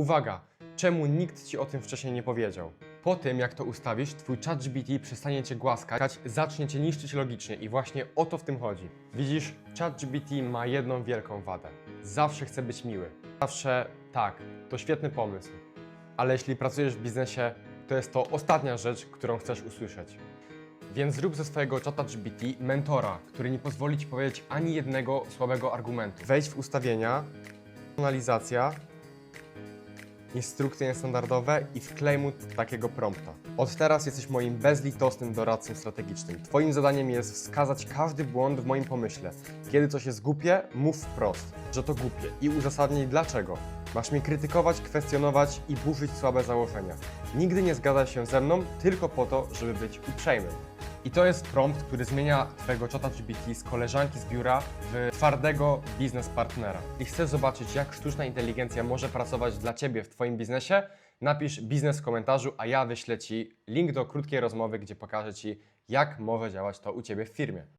Uwaga! Czemu nikt Ci o tym wcześniej nie powiedział? Po tym, jak to ustawisz, Twój ChatGPT przestanie Cię głaskać, zacznie Cię niszczyć logicznie i właśnie o to w tym chodzi. Widzisz, ChatGPT ma jedną wielką wadę. Zawsze chce być miły. Zawsze tak, to świetny pomysł. Ale jeśli pracujesz w biznesie, to jest to ostatnia rzecz, którą chcesz usłyszeć. Więc zrób ze swojego czata GPT mentora, który nie pozwoli Ci powiedzieć ani jednego słabego argumentu. Wejdź w ustawienia, personalizacja, instrukcje niestandardowe i wklej mu takiego prompta. Od teraz jesteś moim bezlitosnym doradcą strategicznym. Twoim zadaniem jest wskazać każdy błąd w moim pomyśle. Kiedy coś jest głupie, mów wprost, że to głupie i uzasadnij dlaczego. Masz mnie krytykować, kwestionować i burzyć słabe założenia. Nigdy nie zgadzaj się ze mną tylko po to, żeby być uprzejmym. I to jest prompt, który zmienia Twojego czata GPT z koleżanki z biura w twardego biznes partnera. I chcesz zobaczyć, jak sztuczna inteligencja może pracować dla Ciebie w Twoim biznesie? Napisz biznes w komentarzu, a ja wyślę Ci link do krótkiej rozmowy, gdzie pokażę Ci, jak może działać to u Ciebie w firmie.